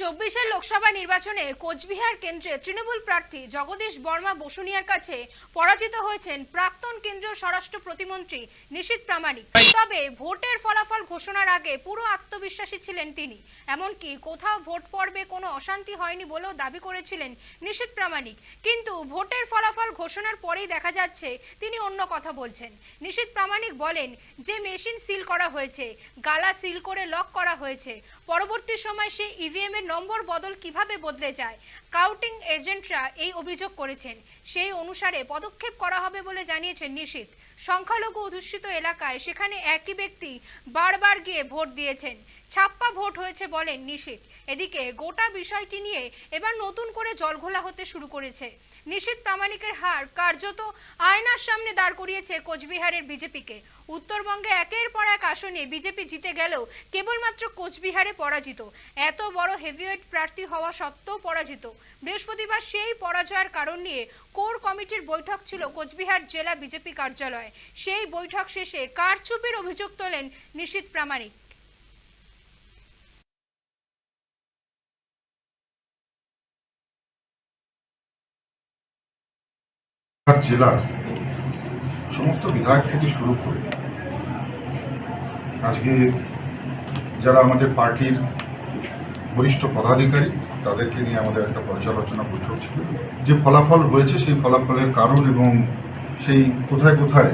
চব্বিশের লোকসভা নির্বাচনে কোচবিহার কেন্দ্রে তৃণমূল প্রার্থী জগদীশ বর্মা বসুনিয়ার কাছে পরাজিত হয়েছেন প্রাক্তন কেন্দ্রীয় স্বরাষ্ট্র প্রতিমন্ত্রী নিশীত প্রামাণিক। তবে ভোটের ফলাফল ঘোষণার আগে পুরো আত্মবিশ্বাসী ছিলেন তিনি। এমনকি কোথাও ভোট পর্বে কোনো অশান্তি হয়নি বলেও দাবি করেছিলেন নিশীত প্রামাণিক। কিন্তু ভোটের ফলাফল ঘোষণার পরেই দেখা যাচ্ছে তিনি অন্য কথা বলছেন। নিশীত প্রামাণিক বলেন, যে মেশিন সিল করা হয়েছে, গালা সিল করে লক করা হয়েছে। পরবর্তী সময় সেই ইভিএম এর নম্বর বদল কীভাবে বদলে যায়? কাউন্টিং এজেন্টরা এই অভিযোগ করেছেন। সেই অনুসারে পদক্ষেপ করা হবে বলে জানিয়েছেন নিশীত সংখ্যালঘু অধ্যুষিত এলাকায় সেখানে একই ব্যক্তি বারবার গিয়ে ভোট দিয়েছেন। ছাপ্পা ভোট হয়েছে বলেন নিশীত এদিকে গোটা বিষয়টি নিয়ে এবার নতুন করে জলঘোলা হতে শুরু করেছে। নিশীত প্রামাণিকের হার কার্যত আয়নার সামনে দাঁড় করিয়েছে কোচবিহারের বিজেপিকে। উত্তরবঙ্গে একের পর এক আসনে বিজেপি জিতে গেলেও কেবলমাত্র কোচবিহারে পরাজিত। এত বড় হেভিওয়েট প্রার্থী হওয়া সত্ত্বেও পরাজিত। বৃহস্পতিবার সেই পরাজয়ের কারণ নিয়ে কোর কমিটির বৈঠক ছিল কোচবিহার জেলা বিজেপি কার্যালয়ে। সেই বৈঠক শেষে কারচুপির অভিযোগ তোলেন নিশীত প্রামাণিক। জেলার সমস্ত বিধায়ক থেকে শুরু করে আজকে যারা আমাদের পার্টির বরিষ্ঠ পদাধিকারী, তাদেরকে নিয়ে আমাদের একটা পর্যালোচনা বৈঠক ছিল। যে ফলাফল হয়েছে সেই ফলাফলের কারণ এবং সেই কোথায় কোথায়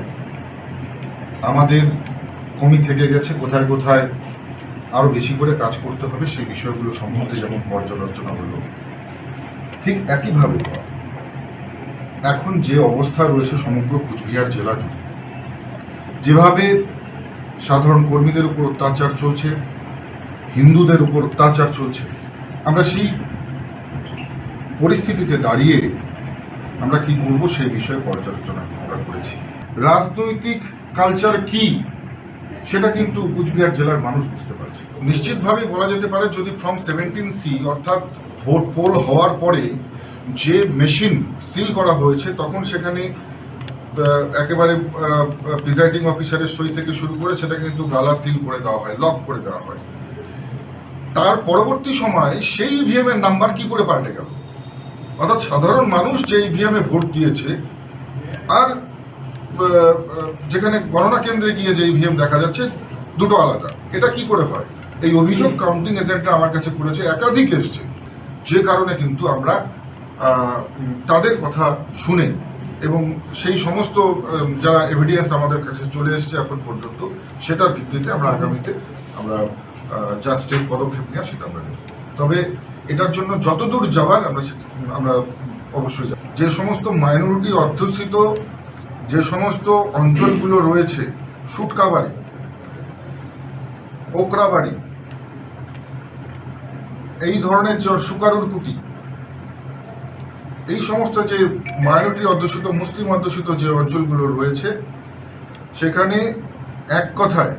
আমাদের কমি থেকে গেছে, কোথায় কোথায় আরও বেশি করে কাজ করতে হবে, সেই বিষয়গুলো সম্বন্ধে যেমন পর্যালোচনা হলো। ঠিক একইভাবে এখন যে অবস্থা রয়েছে সমগ্র কুচবিহার জেলা জুড়ে, যেভাবে সাধারণ কর্মীদের উপর অত্যাচার চলছে হিন্দুদের উপর অত্যাচার চলছে। আমরা সেই পরিস্থিতিতে দাঁড়িয়ে আমরা কি করব সেই বিষয়ে পর্যালোচনা আমরা করেছি। রাজনৈতিক কালচার কি, সেটা কিন্তু কুচবিহার জেলার মানুষ বুঝতে পারছে। নিশ্চিতভাবে বলা যেতে পারে, যদি ফ্রম সেভেন্টিন সি অর্থাৎ ভোট পোল হওয়ার পরে যে মেশিন সিল করা হয়েছে, তখন সেখানে একেবারে প্রিজাইডিং অফিসারের সই থেকে শুরু করে সেটা কিন্তু গালা সিল করে দেওয়া হয় লক করে দেওয়া হয়। তার পরবর্তী সময় সেই ইভিএম এর নাম্বার কি করে পাল্টে গেল? অর্থাৎ সাধারণ মানুষ যে ইভিএম এ ভোট দিয়েছে, আর যেখানে গণনা কেন্দ্রে গিয়ে যে ইভিএম দেখা যাচ্ছে, দুটো আলাদা। এটা কি করে হয়? এই অভিযোগ কাউন্টিং এজেন্টরা আমার কাছে করেছে, একাধিক এসছে। যে কারণে কিন্তু আমরা তাদের কথা শুনে এবং সেই সমস্ত যারা এভিডেন্স আমাদের কাছে চলে এসেছে এখন পর্যন্ত, সেটার ভিত্তিতে আমরা আগামীতে আমরা যা স্টেপ পদক্ষেপ নেওয়া সেটা আমরা নেব। তবে এটার জন্য যতদূর যাওয়ার আমরা আমরা অবশ্যই যাব। যে সমস্ত মাইনরিটি অধ্যুষিত, যে সমস্ত অঞ্চলগুলো রয়েছে সুটকাবাড়ি ওকরাবাড়ি, এই ধরনের সুকারুর কুটি, এই সমস্ত যে মাইনরিটি অধ্যুষিত, মুসলিম অধ্যুষিত যে অঞ্চলগুলো রয়েছে, সেখানে এক কথায়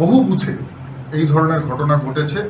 বহু বুথে এই ধরনের ঘটনা ঘটেছে।